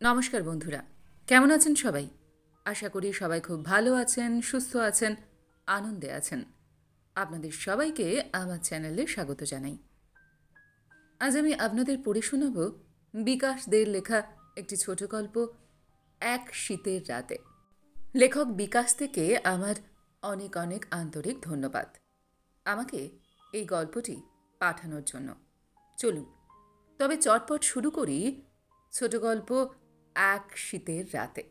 নমস্কার বন্ধুরা, কেমন আছেন সবাই? আশা করি সবাই খুব ভালো আছেন, সুস্থ আছেন, আনন্দে আছেন। আপনাদের সবাইকে আমার চ্যানেলে স্বাগত জানাই। আজ আমি আপনাদের পড়ে শোনাব বিকাশ দের লেখা একটি ছোট গল্প, এক শীতের রাতে। লেখক বিকাশ থেকে আমার অনেক অনেক আন্তরিক ধন্যবাদ আমাকে এই গল্পটি পাঠানোর জন্য। চলুন, তবে চটপট শুরু করি ছোট গল্প এক শীতের রাতে।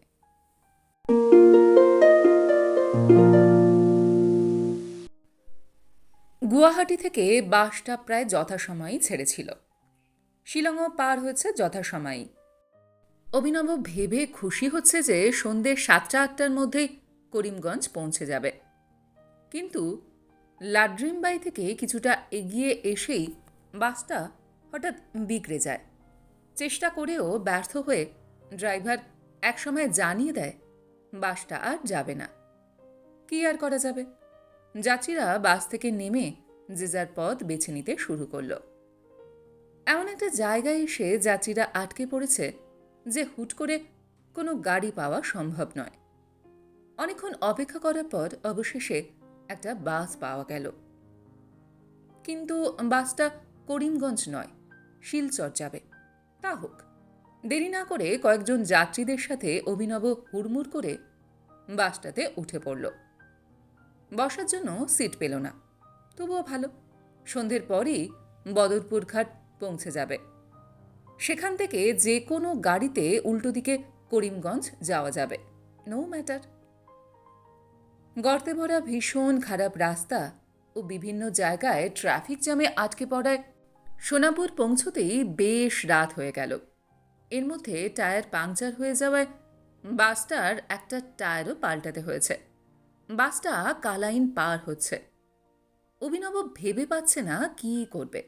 গুয়াহাটি থেকে বাসটা প্রায় যথাসময়েই ছেড়েছিল। শিলংও পার হয়েছে যথাসময়েই অভিনব ভেবে খুশি হচ্ছে যে সন্ধ্যে সাতটা আটটার মধ্যেই করিমগঞ্জ পৌঁছে যাবে। কিন্তু লাড্রিমবাই থেকে কিছুটা এগিয়ে এসেই বাসটা হঠাৎ বিগড়ে যায়। চেষ্টা করেও ব্যর্থ হয়ে ড্রাইভার একসময় জানিয়ে দেয়, বাসটা আর যাবে না। কি আর করা যাবে? যাত্রীরা বাস থেকে নেমে যে যার পথ বেছে নিতে শুরু করল। এমন একটা জায়গায় এসে যাত্রীরা আটকে পড়েছে যে হুট করে কোনো গাড়ি পাওয়া সম্ভব নয়। অনেকক্ষণ অপেক্ষা করার পর অবশেষে একটা বাস পাওয়া গেল। কিন্তু বাসটা করিমগঞ্জ নয়, শিলচর যাবে। তা হোক দেরি না করে কয়েকজন যাত্রীদের সাথে অভিনব হুড়মুড় করে বাসটাতে উঠে পড়ল। বসার জন্য সিট পেল না। তবুও ভালো। সন্ধ্যের পরই বদরপুর ঘাট পৌঁছে যাবে। সেখান থেকে যে কোনো গাড়িতে উল্টো দিকে করিমগঞ্জ যাওয়া যাবে। নো ম্যাটার গর্তে ভরা ভীষণ খারাপ রাস্তা ও বিভিন্ন জায়গায় ট্রাফিক জ্যামে আটকে পড়ায় সোনাপুর পৌঁছতেই বেশ রাত হয়ে গেল। এর মধ্যে টায়ার পাংচার হয়ে যাওয়ায় বাসটার একটা টায়ারও পাল্টাতে হয়েছে। বাসটা কালাইন পার হচ্ছে। অভিনব ভেবে পাচ্ছে না কি করবে।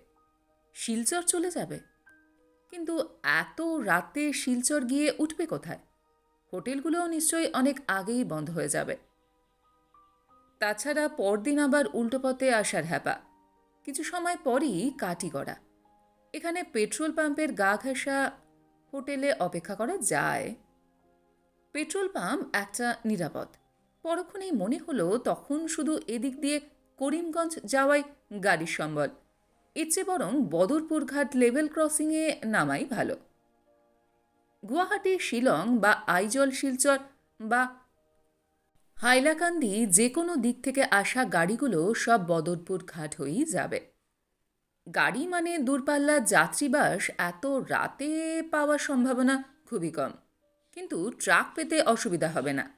শিলচর চলে যাবে। কিন্তু এত রাতে শিলচর গিয়ে উঠবে কোথায়? হোটেলগুলোও নিশ্চয়ই অনেক আগেই বন্ধ হয়ে যাবে। তাছাড়া পরদিন আবার উল্টো পথে আসার হ্যাপা। কিছু সময় পরই কাটি কাটিগড়া এখানে পেট্রোল পাম্পের গা ঘেঁষা হোটেলে অপেক্ষা করা যায়। পেট্রোল পাম্প একটা নিরাপদ। পরক্ষণেই মনে হলো তখন শুধু এদিক দিয়ে করিমগঞ্জ যাওয়াই গাড়ির সম্বল। চেয়ে বরং বদরপুর ঘাট লেভেল ক্রসিংয়ে নামাই ভালো। গুয়াহাটি, শিলং বা আইজল, শিলচর বা হাইলাকান্দি যে কোনো দিক থেকে আসা গাড়িগুলো সব বদরপুর ঘাট হয়েই যাবে। গাড়ি মানে দূরপাল্লার যাত্রীবাস, এত রাতে পাওয়ার সম্ভাবনা খুবই কম। কিন্তু ট্রাক পেতে অসুবিধা হবে না।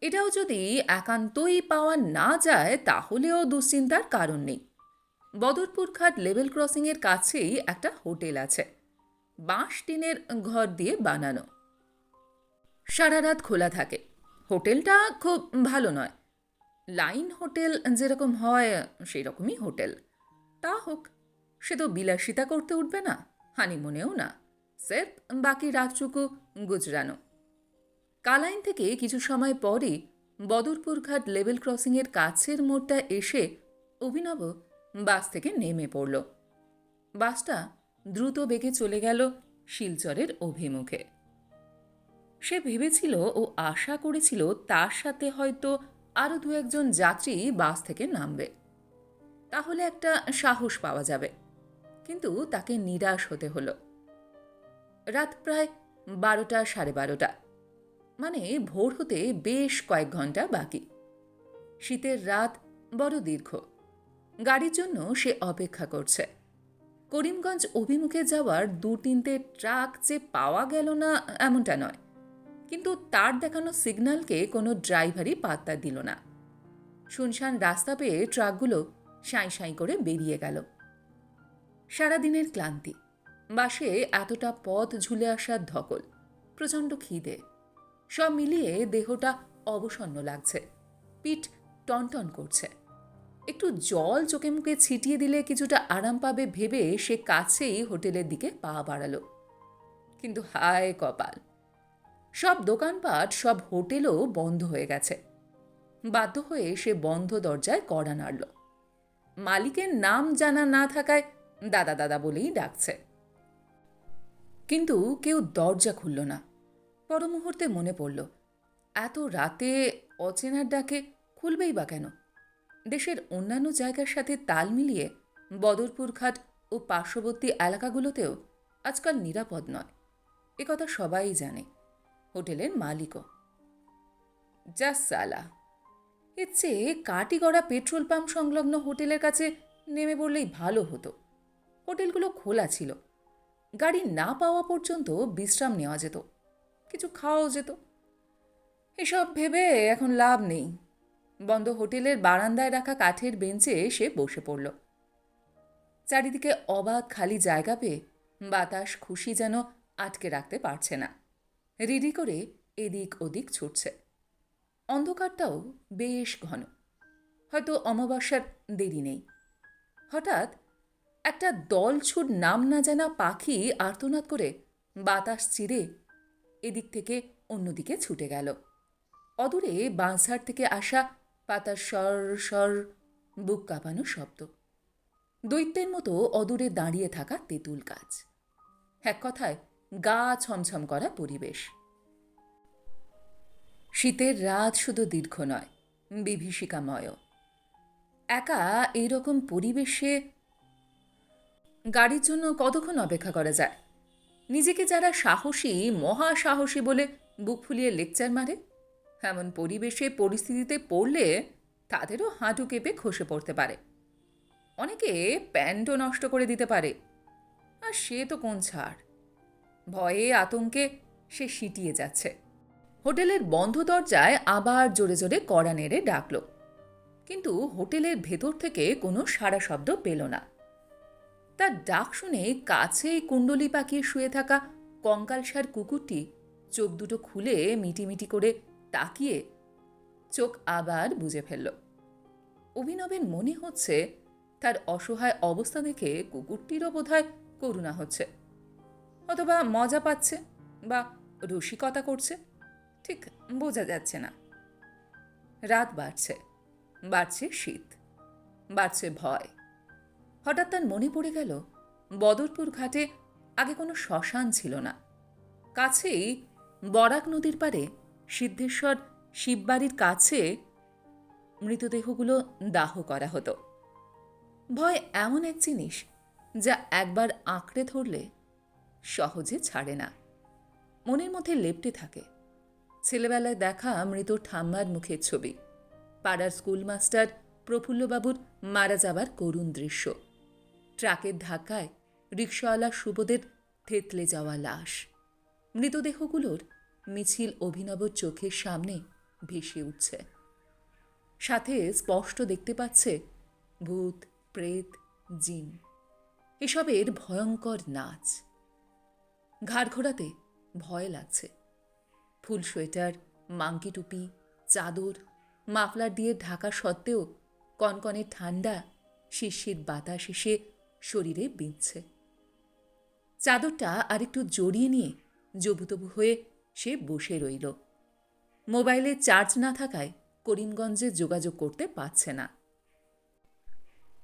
এটাও যদি একান্তই পাওয়া না যায়, তাহলেও দুশ্চিন্তার কারণ নেই। বদরপুর ঘাট লেভেল ক্রসিংয়ের কাছেই একটা হোটেল আছে। বাঁশ টিনের ঘর দিয়ে বানানো। সারা রাত খোলা থাকে। হোটেলটা খুব ভালো নয়। লাইন হোটেল যেরকম হয় সেই রকমই হোটেল। তা হোক, সে তো বিলাসিতা করতে উঠবে না, হানিমুনেও না। সেফ বাকি রাতটুকু গুজরানো। কালাইন থেকে কিছু সময় পরে বদরপুর ঘাট লেভেল ক্রসিংয়ের কাছের মোড়টা এসে অভিনব বাস থেকে নেমে পড়ল। বাসটা দ্রুত বেগে চলে গেল শিলচরের অভিমুখে। সে ভেবেছিল ও আশা করেছিল তার সাথে হয়তো আরও দু একজন যাত্রী বাস থেকে নামবে। তাহলে একটা সাহস পাওয়া যাবে। কিন্তু তাকে নিরাশ হতে হলো। রাত প্রায় বারোটা সাড়ে বারোটা। মানে ভোর হতে বেশ কয়েক ঘণ্টা বাকি। শীতের রাত বড় দীর্ঘ। গাড়ির জন্য সে অপেক্ষা করছে। করিমগঞ্জ অভিমুখে যাওয়ার দু তিনটে ট্রাক যে পাওয়া গেল না, এমনটা নয়। কিন্তু তার দেখানো সিগন্যালকে কোনো ড্রাইভারই পাত্তা দিল না। শুনশান রাস্তা পেয়ে ট্রাকগুলো সাঁই সাঁই করে বেরিয়ে গেল। সারাদিনের ক্লান্তি। বাসে এতটা পথ ঝুলে আসার ধকল, প্রচণ্ড খিদে। সব মিলিয়ে দেহটা অবসন্ন লাগছে। পিঠ টনটন করছে। একটু জল চোখে মুখে ছিটিয়ে দিলে কিছুটা আরাম পাবে ভেবে সে কাছেই হোটেলের দিকে পা বাড়ালো। কিন্তু হায় কপাল! সব দোকানপাট, সব হোটেলও বন্ধ হয়ে গেছে। বাধ্য হয়ে সে বন্ধ দরজায় কড়া নাড়ল। মালিকের নাম জানা না থাকায় দাদা দাদা বলেই ডাকছে। কিন্তু কেউ দরজা খুলল না। পর মুহূর্তে মনে পড়ল, এত রাতে অচেনার ডাকে খুলবেই বা কেন? দেশের অন্যান্য জায়গার সাথে তাল মিলিয়ে বদরপুর ঘাট ও পার্শ্ববর্তী এলাকাগুলোতেও আজকাল নিরাপদ নয়। একথা সবাই জানে, হোটেলের মালিকও। যা সালা। এর চেয়ে কাটিগড়া পেট্রোল পাম্প সংলগ্ন হোটেলের কাছে নেমে পড়লেই ভালো হতো। হোটেলগুলো খোলা ছিল। গাড়ি না পাওয়া পর্যন্ত বিশ্রাম নেওয়া যেত। কিছু খাওয়াও যেত। এসব ভেবে এখন লাভ নেই। বন্ধ হোটেলের বারান্দায় রাখা কাঠের বেঞ্চে সে বসে পড়ল। চারিদিকে অবাক খালি জায়গা পেয়ে বাতাস খুশি যেন আটকে রাখতে পারছে না। রিডি করে এদিক ওদিক ছুটছে। অন্ধকারটাও বেশ ঘন। হয়তো অমাবস্যার দেরি নেই। হঠাৎ একটা দলছুট নাম না জানা পাখি আর্তনাদ করে বাতাস চিরে এদিক থেকে অন্যদিকে ছুটে গেল। অদূরে বাঁশঝাড় থেকে আসা পাতার সর সর বুক কাঁপানো শব্দ। দৈত্যের মতো অদূরে দাঁড়িয়ে থাকা তেঁতুল গাছ। এক কথায় গা ছমছম করা পরিবেশ। শীতের রাত শুধু দীর্ঘ নয় বিভীষিকাময় একা এইরকম পরিবেশে গাড়ির জন্য কতক্ষণ অপেক্ষা করা যায়? নিজেকে যারা সাহসী মহা সাহসী বলে বুক ফুলিয়ে লেকচার মারে? এমন পরিবেশে পরিস্থিতিতে পড়লে তাদেরও হাঁটু কেঁপে খসে পড়তে পারে। অনেকে প্যান্টও নষ্ট করে দিতে পারে। আর সে তো কোন ছাড়? ভয়ে আতঙ্কে সে সিটিয়ে যাচ্ছে। হোটেলের বন্ধ দরজায় আবার জোরে জোরে কড়া নেড়ে ডাকল। কিন্তু হোটেলের ভেতর থেকে কোনো সাড়া শব্দ পেল না। তার ডাক শুনে কাছেই কুণ্ডলি পাকিয়ে শুয়ে থাকা কঙ্কালসার কুকুরটি চোখ দুটো খুলে মিটিমিটি করে তাকিয়ে চোখ আবার বুঝে ফেলল। অভিনবের মনে হচ্ছে তার অসহায় অবস্থা দেখে কুকুরটিরও বোধহয় করুণা হচ্ছে। অথবা মজা পাচ্ছে বা রসিকতা করছে। ঠিক বোঝা যাচ্ছে না। রাত বাড়ছে বাড়ছে শীত, বাড়ছে ভয়। হঠাৎ তার মনে পড়ে গেল, বদরপুর ঘাটে আগে কোনো শ্মশান ছিল না। কাছেই বরাক নদীর পারে সিদ্ধেশ্বর শিববাড়ির কাছে মৃতদেহগুলো দাহ করা হতো। ভয় এমন এক জিনিস যা একবার আঁকড়ে ধরলে সহজে ছাড়ে না। মনের মধ্যে লেপটে থাকে। ছেলেবেলায় দেখা মৃত ঠাম্মার মুখের ছবি। পাড়ার স্কুলমাস্টার প্রফুল্লবাবুর মারা যাবার করুণ দৃশ্য। ট্রাকের ধাক্কায় রিক্সাওয়ালা সুবোধের থেতলে যাওয়া লাশ। মৃতদেহগুলোর মিছিল অভিনব চোখের সামনে ভেসে উঠছে। সাথে স্পষ্ট দেখতে পাচ্ছে ভূত, প্রেত, জিন। এসবের ভয়ঙ্কর নাচ। ঘাড় ঘোরাতে ভয় লাগছে। ফুল সোয়েটার, মাংকি টুপি, চাদর, মাফলার দিয়ে ঢাকা সত্ত্বেও কনকনে ঠান্ডা শিশির বাতাস এসে শরীরে বিঁধছে। চাদরটা আরেকটু জড়িয়ে নিয়ে জবুতবু হয়ে সে বসে রইল। মোবাইলে চার্জ না থাকায় করিমগঞ্জে যোগাযোগ করতে পারছে না।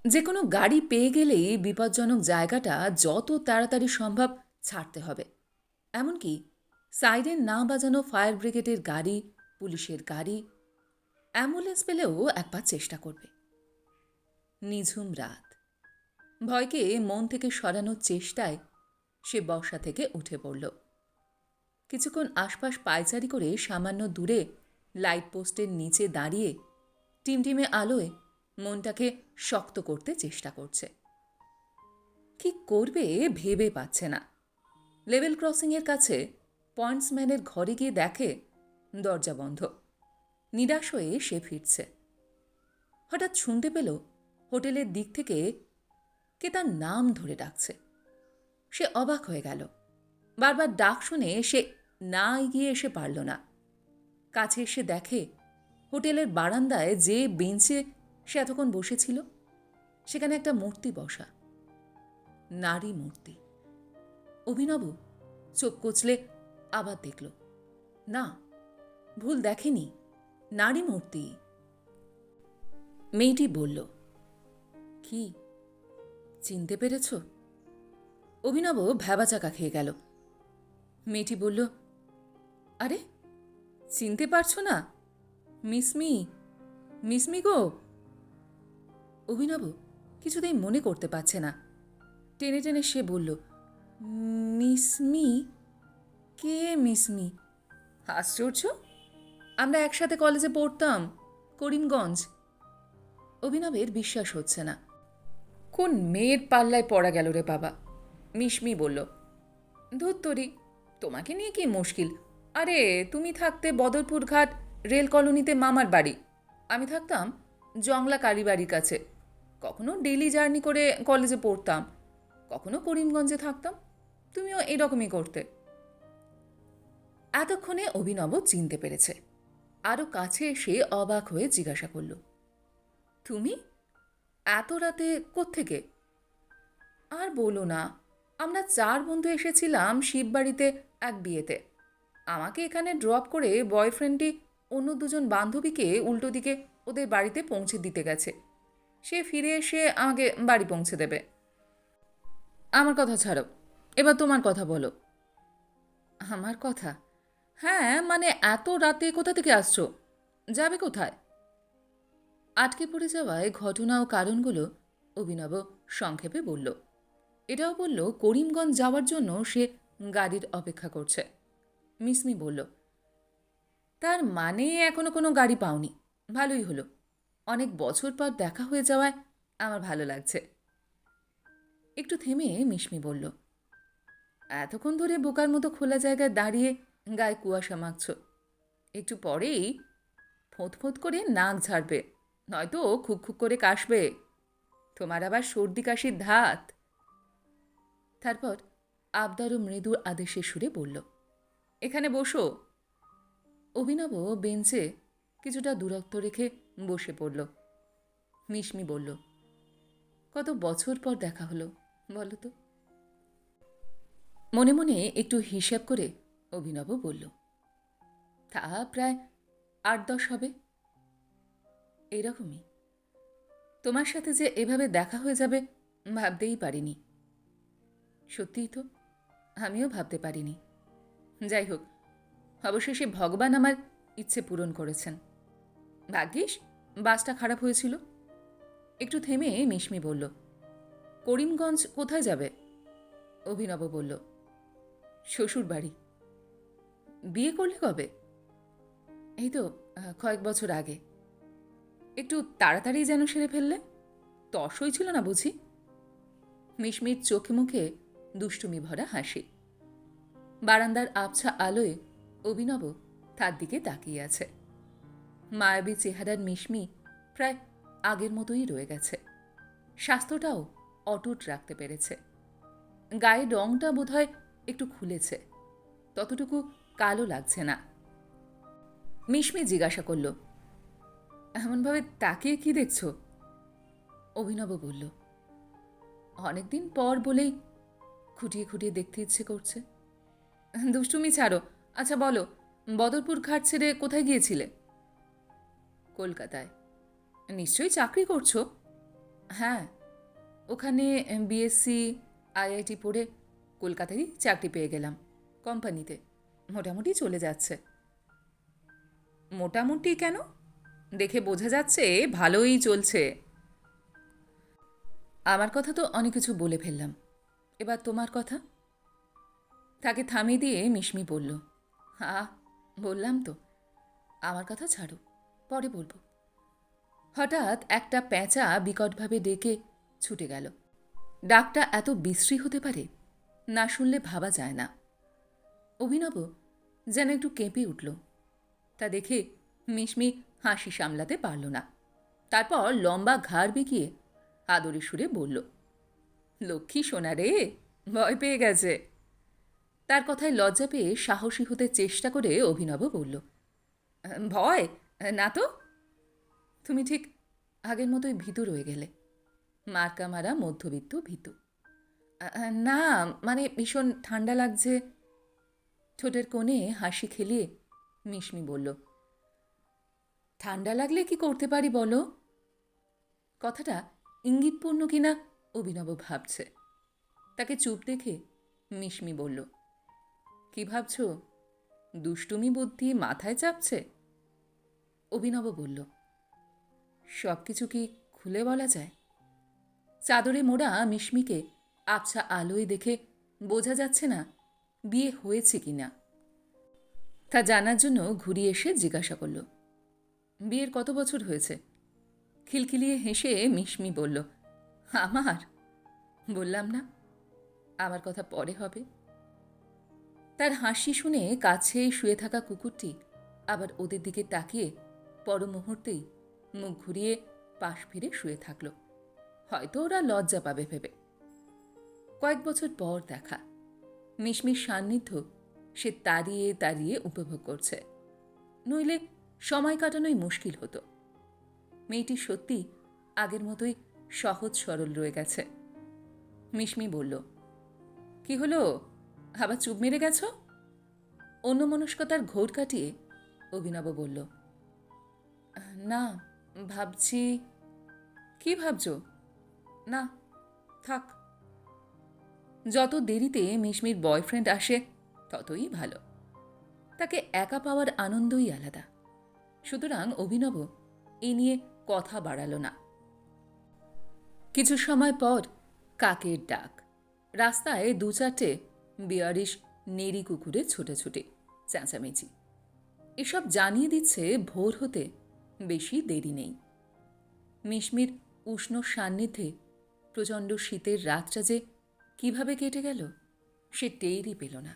যে কোনো গাড়ি পেয়ে গেলেই বিপজ্জনক জায়গাটা যত তাড়াতাড়ি সম্ভব ছাড়তে হবে। এমনকি সাইরেন না বাজানো ফায়ার ব্রিগেডের গাড়ি, পুলিশের গাড়ি, অ্যাম্বুলেন্স পেলেও একবার চেষ্টা করবে। নিঝুম রাত। ভয়কে মন থেকে সরানোর চেষ্টায় সে বর্ষা থেকে উঠে পড়ল। কিছুক্ষণ আশপাশ পায়চারি করে সামান্য দূরে লাইট পোস্টের নিচে দাঁড়িয়ে টিমটিমে আলোয় মনটাকে শক্ত করতে চেষ্টা করছে। কি করবে ভেবে পাচ্ছে না। লেভেল ক্রসিংয়ের কাছে পয়েন্টসম্যানের ঘরে গিয়ে দেখে দরজা বন্ধ। নিরাশ হয়ে সে ফিরছে। হঠাৎ শুনতে পেল হোটেলের দিক থেকে কে তার নাম ধরে ডাকছে। সে অবাক হয়ে গেল। বারবার ডাক শুনে সে না এগিয়ে এসে পারল না। কাছে এসে দেখে হোটেলের বারান্দায় যে বেঞ্চে সে এতক্ষণ বসেছিল, সেখানে একটা মূর্তি বসা। নারী মূর্তি। অভিনব চোখ কচলে আবার দেখল, না, ভুল দেখেনি, নারী মূর্তি। মেয়েটি বলল, কি, চিনতে পেরেছ? অভিনব ভ্যাবাচাকা খেয়ে গেল। মেয়েটি বলল, আরে, চিনতে পারছ না? মিসমি মিসমি গো। অভিনব কিছুতেই মনে করতে পারছে না। টেনে টেনে সে বলল মিসমি কে মিসমি আশ্চর্য। আমরা একসাথে কলেজে পড়তাম, করিমগঞ্জ। অভিনবের বিশ্বাস হচ্ছে না। কোন মেয়ের পাল্লায় পড়া গেল রে বাবা? মিশমি বলল ধুত্তরি তোমাকে নিয়ে কি মুশকিল? আরে, তুমি থাকতে বদরপুর ঘাট রেল কলোনিতে মামার বাড়ি। আমি থাকতাম জংলা কালীবাড়ির কাছে। কখনো ডেলি জার্নি করে কলেজে পড়তাম, কখনো করিমগঞ্জে থাকতাম। তুমিও এরকমই করতে। এতক্ষণে অভিনব চিনতে পেরেছে। আরও কাছে এসে অবাক হয়ে জিজ্ঞাসা করল, তুমি? এত রাতে কোত্থেকে? আর বলো না, আমরা চার বন্ধু এসেছিলাম শিববাড়িতে এক বিয়েতে। আমাকে এখানে ড্রপ করে বয়ফ্রেন্ডটি অন্য দুজন বান্ধবীকে উল্টো দিকে ওদের বাড়িতে পৌঁছে দিতে গেছে। সে ফিরে এসে আমাকে বাড়ি পৌঁছে দেবে। আমার কথা ছাড়ো, এবার তোমার কথা বলো। আমার কথা? হ্যাঁ মানে এত রাতে কোথা থেকে আসছো? যাবে কোথায়? আটকে পড়ে যাওয়ায় ঘটনা ও কারণগুলো অভিনব সংক্ষেপে বলল। এটাও বলল, করিমগঞ্জ যাওয়ার জন্য সে গাড়ির অপেক্ষা করছে। মিসমি বলল, তার মানে এখনও কোনো গাড়ি পাওনি। ভালোই হলো। অনেক বছর পর দেখা হয়ে যাওয়ায় আমার ভালো লাগছে। একটু থেমে মিশমি বলল, এতক্ষণ ধরে বোকার মতো খোলা জায়গায় দাঁড়িয়ে গায়ে কুয়াশা মাখছ। একটু পরেই ফোঁত করে নাক ঝাড়বে, নয়তো খুক খুক করে কাশবে। তোমার আবার সর্দি কাশির ধাত। তারপর আবদার ও মৃদুর আদেশে সুরে বলল, এখানে বসো। অভিনব বেঞ্চে কিছুটা দূরত্ব রেখে বসে পড়ল। মিশমি বলল, কত বছর পর দেখা হলো, বলো তো? মনে মনে একটু হিসাব করে অভিনব বলল, তা প্রায় আট দশ হবে। এরকমই। তোমার সাথে যে এভাবে দেখা হয়ে যাবে ভাবতেই পারিনি। সত্যিই তো, আমিও ভাবতে পারিনি। যাই হোক, অবশেষে ভগবান আমার ইচ্ছে পূরণ করেছেন। ভাগ্যিস, বাসটা খারাপ হয়েছিল। একটু থেমে মিশমি বলল, করিমগঞ্জ কোথায় যাবে? অভিনব বলল শ্বশুর বাড়ি বিয়ে করলে কবে? এই তো কয়েক বছর আগে। একটু তাড়াতাড়ি যেন সেরে ফেললে? তস ছিল না বুঝি? মিশমির চোখে মুখে দুষ্টুমি ভরা হাসি। বারান্দার আবছা আলোয় অভিনব তার দিকে তাকিয়ে আছে। মায়াবী চেহারার মিশমি প্রায় আগের মতোই রয়ে গেছে। স্বাস্থ্যটাও অটুট রাখতে পেরেছে। গায়ের রংটা বোধহয় একটু খুলেছে। ততটুকু কালো লাগছে না। মিশমি জিজ্ঞাসা করল, এমনভাবে তাকিয়ে কি দেখছ? অভিনব বলল, অনেকদিন পর বলেই খুঁটিয়ে খুঁটিয়ে দেখতে ইচ্ছে করছে। দুষ্টুমি ছাড়ো আচ্ছা বলো, বদরপুর ঘাট ছেড়ে কোথায় গিয়েছিলে? কলকাতায়। নিশ্চয়ই চাকরি করছ? হ্যাঁ ওখানে বিএসসি আইআইটি পড়ে কলকাতায় চাকরি পেয়ে গেলাম, কোম্পানিতে। মোটামুটি চলে যাচ্ছে। মোটামুটি কেন? দেখে বোঝা যাচ্ছে ভালোই চলছে। আমার কথা তো অনেক কিছু বলে ফেললাম। এবার তোমার কথা? তাকে থামিয়ে দিয়ে মিশমি বলল হা বললাম তো। আমার কথা ছাড়ো, পরে বলব। হঠাৎ একটা প্যাঁচা বিকটভাবে ডেকে ছুটে গেল। ডাকটা এত বিশ্রী হতে পারে, না শুনলে ভাবা যায় না। অভিনব, যেন একটু কেঁপে উঠল। তা দেখে মিশমি হাসি সামলাতে পারল না। তারপর লম্বা ঘাড় বেঁকিয়ে আদরে সুরে বলল, লক্ষ্মী সোনা রে, ভয় পেয়ে গেছে। তার কথায় লজ্জা পেয়ে সাহসী হতে চেষ্টা করে অভিনব বলল, ভয়? না তো? তুমি ঠিক আগের মতোই ভীতু রয়ে গেলে। মার্কা মারা মধ্যবিত্ত ভীতু। না মানে ভীষণ ঠান্ডা লাগছে। ঠোঁটের কোণে হাসি খেলিয়ে মিশমি বলল, ঠান্ডা লাগলে কি করতে পারি বলো? কথাটা ইঙ্গিতপূর্ণ কিনা অভিনব ভাবছে। তাকে চুপ দেখে মিশমি বলল, কি ভাবছ? দুষ্টুমি বুদ্ধি মাথায় চাপছে? অভিনব বলল সব কিছু কি খুলে বলা যায়? চাদরে মোড়া মিশমিকে আবছা আলোয় দেখে বোঝা যাচ্ছে না বিয়ে হয়েছে কি না? তা জানার জন্য ঘুরিয়ে এসে জিজ্ঞাসা করল, বিয়ের কত বছর হয়েছে? খিলখিলিয়ে হেসে মিশমি বলল, আমার? বললাম না, আমার কথা পরে হবে। তার হাসি শুনে কাছে শুয়ে থাকা কুকুরটি আবার ওদের দিকে তাকিয়ে পর মুহূর্তেই মুখ ঘুরিয়ে পাশ ফিরে শুয়ে থাকল। হয়তো ওরা লজ্জা পাবে ভেবে। কয়েক বছর পর দেখা মিশমির সান্নিধ্য সে তাড়িয়ে তাড়িয়ে উপভোগ করছে। নইলে সময় কাটানোই মুশকিল হতো। মেয়েটি সত্যি আগের মতোই সহজ সরল রয়ে গেছে। মিশমি বলল, কি হলো? আবার চুপ মেরে গেছ? অন্যমনস্কতার ঘোর কাটিয়ে অভিনব বলল, না, ভাবছি, কি ভাবছ? না, থাক। যত দেরিতে মিশমির বয়ফ্রেন্ড আসে, ততই ভালো। তাকে একা পাওয়ার আনন্দই আলাদা। সুতরাং অভিনব, এ নিয়ে কথা বাড়ালো না। কিছু সময় পর কাকের ডাক। রাস্তায় দু চারটে বিয়ারিশ নেড়ি কুকুরে ছুটে চেঁচামেচি। এসব জানিয়ে দিচ্ছে ভোর হতে বেশি দেরি নেই। মিশমির উষ্ণ সান্নিধ্যে প্রচণ্ড শীতের রাতটা যে কীভাবে কেটে গেল, সে টেরই পেল না।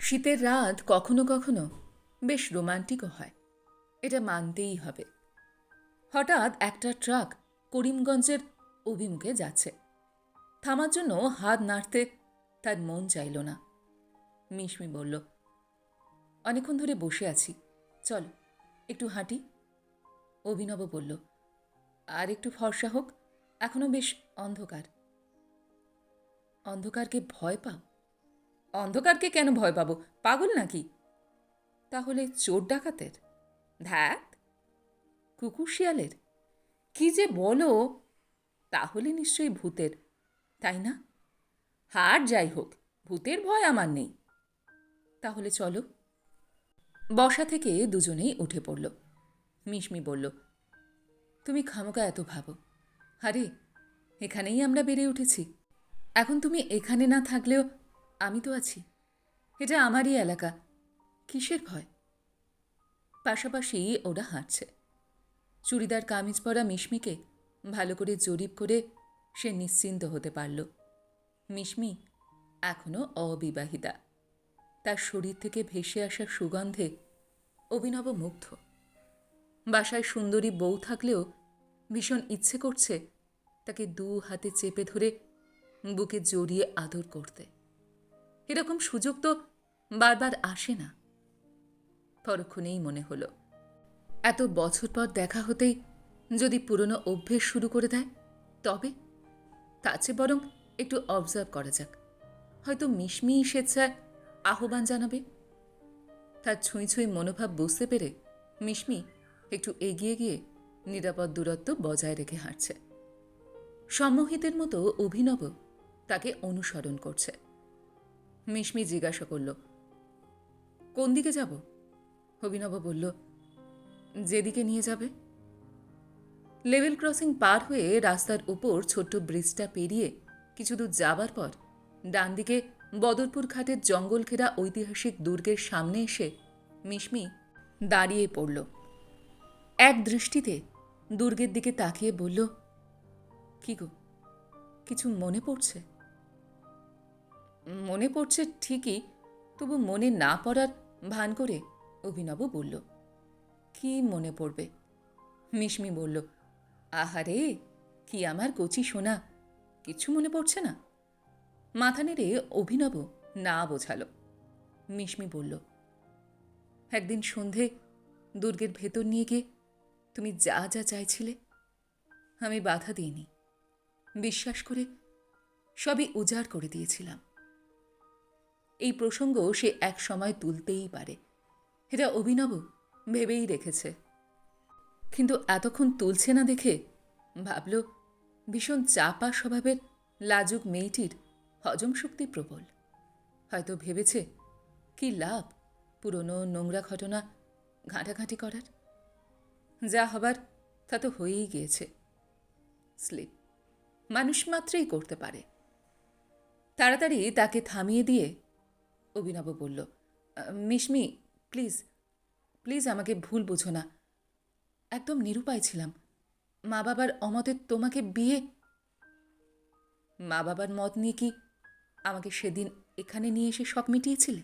শীতের রাত কখনো কখনো বেশ রোমান্টিকও হয়, এটা মানতেই হবে। হঠাৎ একটা ট্রাক করিমগঞ্জের অভিমুখে যাচ্ছে। থামার জন্য হাত নাড়তে তার মন চাইল না। মিশমি বলল, অনেকক্ষণ ধরে বসে আছি, চল, একটু হাঁটি। অভিনব বলল, আর একটু ফর্সা হোক, এখনও বেশ অন্ধকার। অন্ধকারকে ভয় পাও? অন্ধকারকে কেন ভয় পাবো? পাগল নাকি? তাহলে চোর ডাকাতের? ধ্যাত কুকুর শিয়ালের? কি যে বলো, তাহলে নিশ্চয়ই ভূতের, তাই না? হার যাই হোক, ভূতের ভয় আমার নেই। তাহলে চলো। বসা থেকে দুজনেই উঠে পড়ল। মিশমি বলল, তুমি খামোকা এত ভাবো। আরে, এখানেই আমরা বেড়ে উঠেছি। এখন তুমি এখানে না থাকলেও আমি তো আছি। এটা আমারই এলাকা। কিসের ভয়? পাশাপাশি ওরা হাঁটছে। চুড়িদার কামিজ পরা মিশমিকে ভালো করে জরিপ করে সে নিশ্চিন্ত হতে পারল। মিশমি এখনও অবিবাহিতা। তার শরীর থেকে ভেসে আসা সুগন্ধে অভিনব মুগ্ধ। বাসায় সুন্দরী বউ থাকলেও ভীষণ ইচ্ছে করছে তাকে দু হাতে চেপে ধরে বুকে জড়িয়ে আদর করতে। এরকম সুযোগ তো বারবার আসে না। পরক্ষণেই মনে হলো, এত বছর পর দেখা হতেই যদি পুরনো অভ্যেস শুরু করে দেয়, তবে তার চেয়ে বরং একটু অবজার্ভ করা যাক। হয়তো মিশমি স্বেচ্ছায় আহ্বান জানাবে। তার ছুঁই ছুঁই মনোভাব বুঝতে পেরে মিশমি একটু এগিয়ে গিয়ে নিরাপদ দূরত্ব বজায় রেখে হাঁটছে। সম্মোহিতের মতো অভিনব তাকে অনুসরণ করছে। মিশমি জিজ্ঞাসা করল, কোন দিকে যাব? অভিনব বলল, যেদিকে নিয়ে যাবে। লেভেল ক্রসিং পার হয়ে রাস্তার উপর ছোট্ট ব্রিজটা পেরিয়ে কিছু দূর যাবার পর ডান দিকে বদরপুর ঘাটের জঙ্গল ঘেরা ঐতিহাসিক দুর্গের সামনে এসে মিশমি দাঁড়িয়ে পড়ল। এক দৃষ্টিতে দুর্গের দিকে তাকিয়ে বলল, কি গো, কিছু মনে পড়ছে? মনে পড়ছে ঠিকই, তবু মনে না পড়ার ভান করে অভিনব বলল, কি মনে পড়বে? মিশমি বলল, আহারে, কি আমার কচি শোনা কিছু মনে পড়ছে না? মাথা নেড়ে অভিনব না বোঝালো। মিশমি বলল, একদিন সন্ধে দুর্গের ভেতর নিয়ে গিয়ে তুমি যা যা চাইছিলে, আমি বাধা দিইনি। বিশ্বাস করে সবই উজাড় করে দিয়েছিলাম। এই প্রসঙ্গ সে এক সময় তুলতেই পারে। এটা অভিনব ভেবেই রেখেছে। কিন্তু এতক্ষণ তুলছে না দেখে ভাবল, ভীষণ চাপা স্বভাবের লাজুক মেয়েটির হজম শক্তি প্রবল। হয়তো ভেবেছে, কি লাভ পুরনো নোংরা ঘটনা ঘাঁটাঘাঁটি করার? যা হবার তা তো হয়েই গিয়েছে। স্লিপ, মানুষ মাত্রেই করতে পারে। তাড়াতাড়ি তাকে থামিয়ে দিয়ে অভিনব বলল মিশমি, প্লিজ প্লিজ আমাকে ভুল বুঝো না। একদম নিরুপায় ছিলাম। মা বাবার অমতে তোমাকে বিয়ে মা বাবার মত নিয়ে কি আমাকে সেদিন এখানে নিয়ে এসে শখ মিটিয়েছিলে?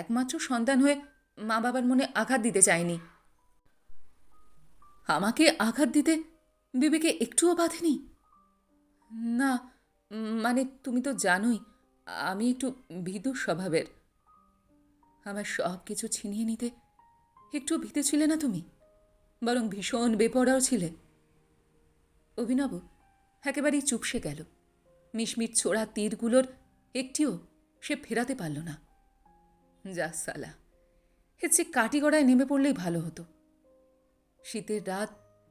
একমাত্র সন্তান হয়ে মা বাবার মনে আঘাত দিতে চাইনি আমাকে আঘাত দিতে বিবেকে একটুও বাঁধেনি? না মানে তুমি তো জানোই আমি একটু ভীতু স্বভাবের। আমার সব কিছু ছিনিয়ে নিতে একটু ভীতু ছিলে না তুমি? বরং ভীষণ বেপরাও ছিলে। অভিনব, একেবারেই চুপসে গেল। মিশমিট ছোড়া তীরগুলোর একটিও সে ফেরাতে পারল না। যা সালা চেয়ে কাটিগড়ায় নেমে পড়লেই ভালো হতো। শীতের রাত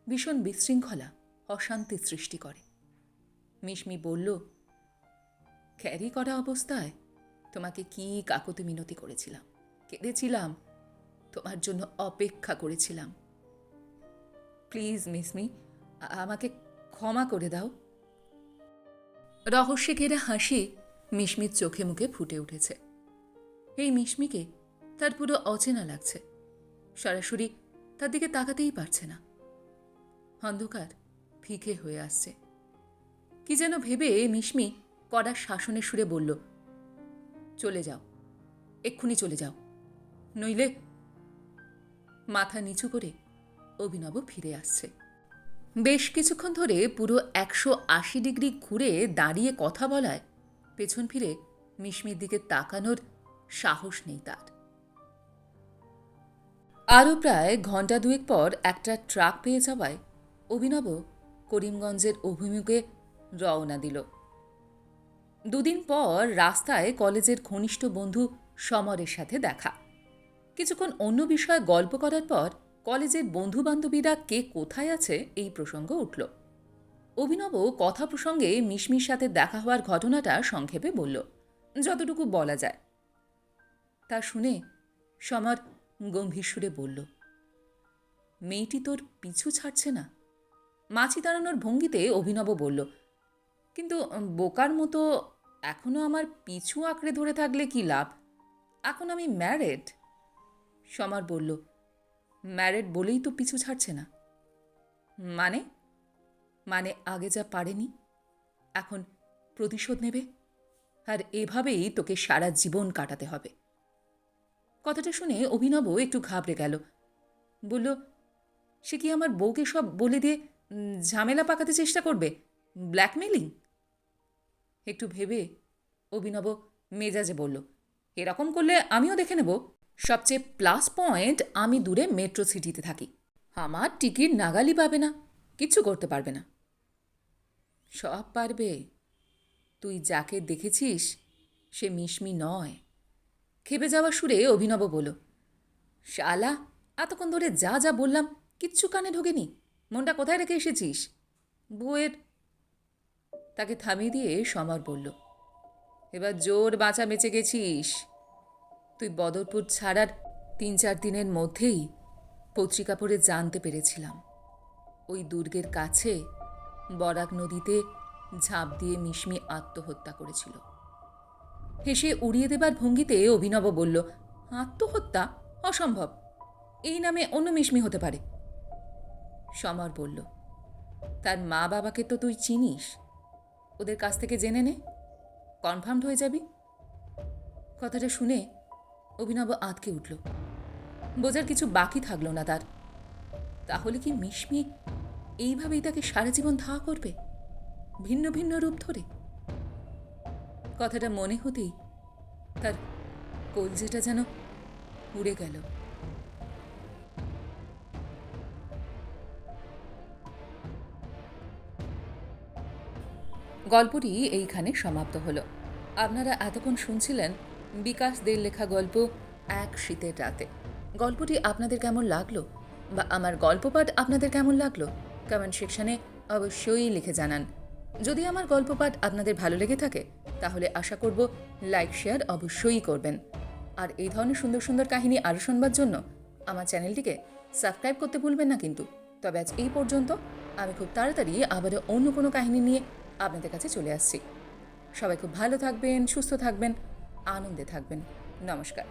ভীষণ বিশৃঙ্খলা অশান্তি সৃষ্টি করে। মিশমি বলল ক্যারি করা অবস্থায় তোমাকে কি কাকতি মিনতি করেছিলাম? কেঁদেছিলাম? তোমার জন্য অপেক্ষা করেছিলাম। প্লিজ মিসমি আমাকে ক্ষমা করে দাও। রহস্যে ঘেরা হাসি মিশমির চোখে মুখে ফুটে উঠেছে। এই মিশমিকে তার পুরো অচেনা লাগছে। সরাসরি তার দিকে তাকাতেই পারছে না। অন্ধকার ফিকে হয়ে আসছে। কি যেন ভেবে মিশমি কড়া শাসনে সুরে বলল, চলে যাও, এক্ষুনি চলে যাও। নইলে মাথা নিচু করে অভিনব ফিরে আসছে। বেশ কিছুক্ষণ ধরে পুরো একশো আশি ডিগ্রি ঘুরে দাঁড়িয়ে কথা বলায়, পেছন ফিরে মিশমির দিকে তাকানোর সাহস নেই তার। আরও প্রায় ঘণ্টা দুয়েক পর একটা ট্রাক পেয়ে যাওয়ায় অভিনব করিমগঞ্জের অভিমুখে রওনা দিল। দুদিন পর রাস্তায় কলেজের ঘনিষ্ঠ বন্ধু সমরের সাথে দেখা। কিছুক্ষণ অন্য বিষয়ে গল্প করার পর কলেজের বন্ধু বান্ধবীরা কে কোথায় আছে এই প্রসঙ্গ উঠল। অভিনব কথা প্রসঙ্গে মিশমির সাথে দেখা হওয়ার ঘটনাটা সংক্ষেপে বলল, যতটুকু বলা যায়। তা শুনে সমর গম্ভীর সুরে বলল, মেয়েটি তোর পিছু ছাড়ছে না? মাছি তাড়ানোর ভঙ্গিতে অভিনব বলল, কিন্তু বোকার মতো এখনও আমার পিছু আঁকড়ে ধরে থাকলে কি লাভ? এখন আমি ম্যারেড সমর বলল ম্যারেড বলেই তো পিছু ছাড়ছে না। মানে? মানে আগে যা পারেনি, এখন প্রতিশোধ নেবে? আর এভাবেই তোকে সারা জীবন কাটাতে হবে। কথাটা শুনে অভিনব একটু ঘাবড়ে গেল। বলল, সে কি আমার বউকে সব বলে দিয়ে ঝামেলা পাকাতে চেষ্টা করবে? ব্ল্যাকমেলিং একটু ভেবে অভিনব মেজাজে বলল, এরকম করলে আমিও দেখে নেব। সবচেয়ে প্লাস পয়েন্ট আমি দূরে মেট্রো সিটিতে থাকি। আমার টিকিট নাগালি পাবে না কিচ্ছু করতে পারবে না। সব পারবে। তুই যাকে দেখেছিস, সে মিশমি নয়। খেপে যাওয়া সুরে অভিনব বলল, শালা, এতক্ষণ ধরে যা যা বললাম, কিচ্ছু কানে ঢোকেনি। মনটা কোথায় রেখে এসেছিস? বউয়ের তাকে থামিয়ে দিয়ে সমর বলল, এবার জোর বাঁচা বেঁচে গেছিস। তুই বদরপুর ছাড়ার তিন চার দিনের মধ্যেই পত্রিকা পড়ে জানতে পেরেছিলাম। ওই দুর্গের কাছে বরাক নদীতে ঝাঁপ দিয়ে মিশমি আত্মহত্যা করেছিল। হেসে উড়িয়ে দেবার ভঙ্গিতে অভিনব বলল, আত্মহত্যা? অসম্ভব। এই নামে অন্য মিশমি হতে পারে। সমর বলল, তার মা বাবাকে তো তুই চিনিস। ওদের কাছ থেকে জেনে নে। কনফার্মড হয়ে যাবি। কথাটা শুনে অভিনব আঁতকে উঠল। বোঝার কিছু বাকি থাকল না তার। তাহলে কি মিশমি এইভাবেই তাকে সারা জীবন ধা করবে? ভিন্ন ভিন্ন রূপ ধরে। কথাটা মনে হতেই তার কলজেটা যেন উড়ে গেল। গল্পটি এইখানে সমাপ্ত হলো। আপনারা এতক্ষণ শুনছিলেন বিকাশ দের লেখা গল্প এক শীতের রাতে। গল্পটি আপনাদের কেমন লাগল বা আমার গল্প পাঠ আপনাদের কেমন লাগল কমেন্ট সেকশনে অবশ্যই লিখে জানান। যদি আমার গল্প পাঠ আপনাদের ভালো লেগে থাকে, তাহলে আশা করব লাইক শেয়ার অবশ্যই করবেন। আর এই ধরনের সুন্দর সুন্দর কাহিনী আরও শুনবার জন্য আমার চ্যানেলটিকে সাবস্ক্রাইব করতে ভুলবেন না কিন্তু। তবে আজ এই পর্যন্ত আমি খুব তাড়াতাড়ি আবারও অন্য কোনো কাহিনী নিয়ে আপনাদের কাছে চলে আসছি। সবাই খুব ভালো থাকবেন সুস্থ থাকবেন আনন্দে থাকবেন। নমস্কার।